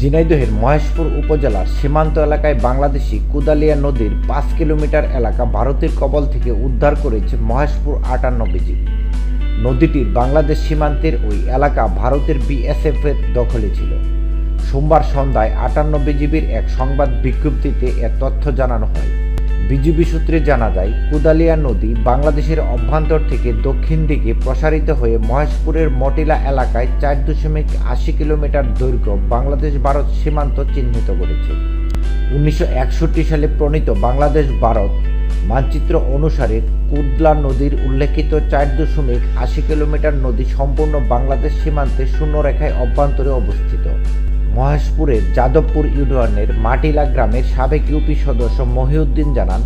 ঝিনাইদহের মহেশপুর উপজেলার সীমান্ত এলাকায় বাংলাদেশি কুদালিয়া নদীর পাঁচ কিলোমিটার এলাকা ভারতের কবল থেকে উদ্ধার করেছে মহেশপুর আটান্ন বিজি নদীটির বাংলাদেশ সীমান্তের ওই এলাকা ভারতের বিএসএফ এর দখলে ছিল। সোমবার সন্ধ্যায় আটান্ন বিজিবির এক সংবাদ বিজ্ঞপ্তিতে এ তথ্য জানানো হয়। বিজিবি সূত্রে জানা যায়, কুদালিয়া নদী বাংলাদেশের অভ্যন্তর থেকে দক্ষিণ দিকে প্রসারিত হয়ে মহেশপুরের মটিলা এলাকায় চার দশমিক আশি কিলোমিটার দৈর্ঘ্য বাংলাদেশ ভারত সীমান্ত চিহ্নিত করেছে। উনিশশো একষট্টি সালে প্রণীত বাংলাদেশ ভারত মানচিত্র অনুসারে কুদলা নদীর উল্লেখিত চার দশমিক আশি কিলোমিটার নদী সম্পূর্ণ বাংলাদেশ সীমান্তে শূন্যরেখায় অভ্যন্তরে অবস্থিত। মহেশপুরের যাদবপুর ইউনিয়নের মাটিলা গ্রামের সাবেক ইউপি সদস্য মহিউদ্দিন জানান,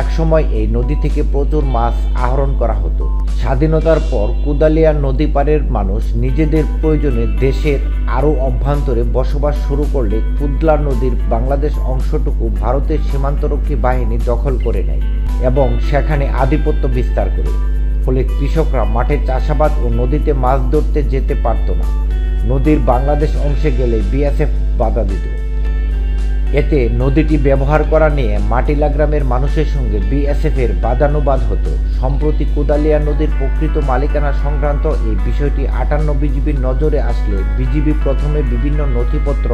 একসময় এই নদী থেকে প্রচুর মাছ আহরণ করা হতো। স্বাধীনতার পর কুদালিয়া নদী পাড়ের মানুষ নিজেদের প্রয়োজনে দেশের আরও অভ্যন্তরে বসবাস শুরু করলে কুদলা নদীর বাংলাদেশ অংশটুকু ভারতের সীমান্তরক্ষী বাহিনী দখল করে নেয় এবং সেখানে আধিপত্য বিস্তার করে। ফলে কৃষকরা মাঠে চাষাবাদ ও নদীতে মাছ ধরতে যেতে পারত না। নদীর বাংলাদেশ অংশে গেলে বিএসএফ বাধা দিত। এতে নদীটি ব্যবহার করা নিয়ে মাটিলা গ্রামের মানুষের সঙ্গে বিএসএফ এর বাদানুবাদ হতো। সম্প্রতি কুদালিয়া নদীর প্রকৃত মালিকানা সংক্রান্ত এই বিষয়টি আটান্ন বিজিবির নজরে আসলে বিজিবি প্রথমে বিভিন্ন নথিপত্র,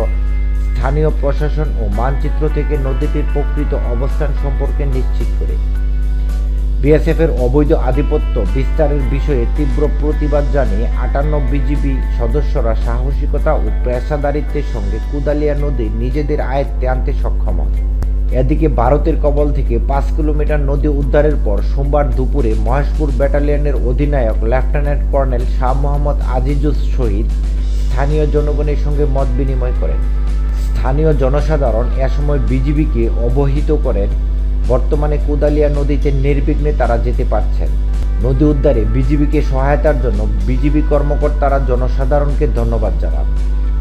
স্থানীয় প্রশাসন ও মানচিত্র থেকে নদীটির প্রকৃত অবস্থান সম্পর্কে নিশ্চিত করে। বিএসএফ এর অবৈধ আধিপত্য বিস্তারের বিষয়ে তীব্র প্রতিবাদ জানিয়ে আটান্ন বিজিবি সদস্যরা সাহসিকতা ও পেশাদারিত্বের সঙ্গে কুদালিয়া নদী নিজেদের আয়ত্তে আনতে সক্ষম হয়। এদিকে ভারতের কবল থেকে পাঁচ কিলোমিটার নদী উদ্ধারের পর সোমবার দুপুরে মহেশপুর ব্যাটালিয়নের অধিনায়ক লেফটেন্যান্ট কর্নেল শাহ মোহাম্মদ আজিজুস শহীদ স্থানীয় জনগণের সঙ্গে মত বিনিময় করেন। স্থানীয় জনসাধারণ এ সময় বিজিবিকে অবহিত করেন। বর্তমানে কুদালিয়া নদীতে নির্বিঘ্নে তারা যেতে পারছেন। নদী উদ্ধারে বিজিবিকে সহায়তার জন্য বিজিবি কর্মকর্তারা জনসাধারণকে ধন্যবাদ জানান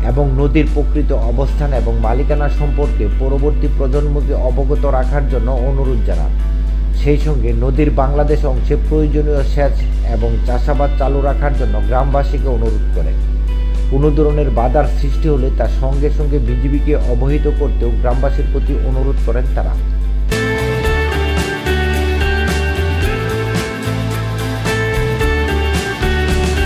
এবং নদীর প্রকৃত অবস্থান এবং মালিকানা সম্পর্কে পরবর্তী প্রজন্মকে অবগত রাখার জন্য অনুরোধ জানান। সেই সঙ্গে নদীর বাংলাদেশ অংশে প্রয়োজনীয় সেচ এবং চাষাবাদ চালু রাখার জন্য গ্রামবাসীকে অনুরোধ করেন কোনো ধরনের বাধার সৃষ্টি হলে তার সঙ্গে সঙ্গে বিজিবিকে অবহিত করতেও গ্রামবাসীর প্রতি অনুরোধ করেন তারা।